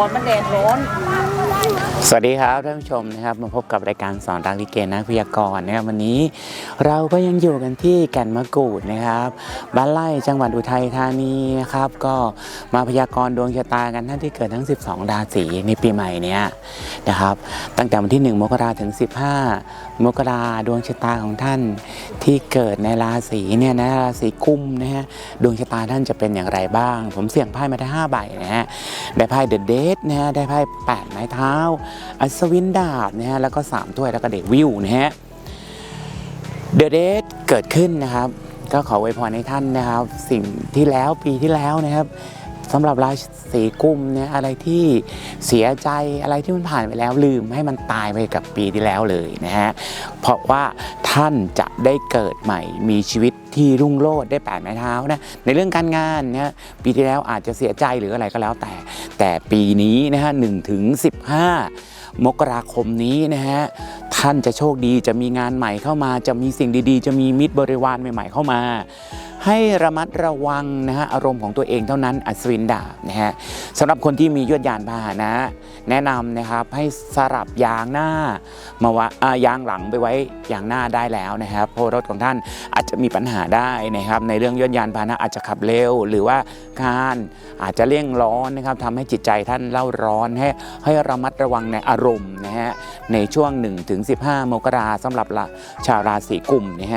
อนมันแดดร้อน สวัสดีครับท่านผู้ชมนะครับมาพบกับรายการสอนรักลิเกนักพยากรณ์นะครับวันนี้เราก็ยังอยู่กันที่แก่นมะกรูดนะครับบ้านไร่จังหวัดอุทัยธานีนะครับก็มาพยากรณ์ดวงชะตากันท่านที่เกิดทั้ง 12 ราศีในปีใหม่นี้นะครับตั้งแต่วันที่ 1 มกราถึง 15 มกราดวงชะตาของท่านที่เกิดในราศีเนี่ยนะราศีกุมนะฮะดวงชะตาท่านจะเป็นอย่างไรบ้าง ผมเสี่ยงไพ่มาได้5ใบนะฮะได้ไพ่เดอะเดทนะฮะได้ไพ่8ายเท้า อัศวินดาบนะฮะแล้วก็3ถ้วยแล้วก็เดวิลนะฮะเดอะเดทเกิดขึ้นนะครับ ก็ขอไวยพรให้ท่านนะครับ สิ่งที่แล้วปีที่แล้วนะครับสำหรับราศีกุมเนี่ยอะไรที่เสียใจอะไรที่มันผ่านไปแล้วลืมให้มันตายไปกับปีที่แล้วเลยนะฮะเพราะว่าท่านจะได้เกิดใหม่มีชีวิตที่รุ่งโรจน์ได้แปดไม้เท้านะในเรื่องการงานเนี่ยปีที่แล้วอาจจะเสียใจหรืออะไรก็แล้วแต่ แต่ปีนี้นะฮะหนึ่งถึงสิบห้ามกราคมนี้นะฮะ ท่านจะโชคดีจะมีงานใหม่เข้ามา จะมีสิ่งดีๆ จะมีมิตรบริวารใหม่ ๆ เข้ามา ให้ระมัดระวังนะฮะอารมณ์ของตัวเองเท่านั้นอัศวินดาบนะฮะสำหรับคนที่มียวดยานพาหนะ แนะนำนะครับให้สลับยางหน้ามาว่าอ่ายางหลังไปไว้ยางหน้าได้แล้วนะครับเพราะรถของท่านอาจจะมีปัญหาได้นะครับในเรื่องยวดยานพาหนะอาจจะขับเร็ว หรือว่าการอาจจะเร่งร้อนนะครับทำให้จิตใจท่านเล่าร้อนให้ให้ระมัดระวังในอารมณ์นะฮะ ในช่วง 1-15 มกราสำหรับชาวราศีกุมนะฮะ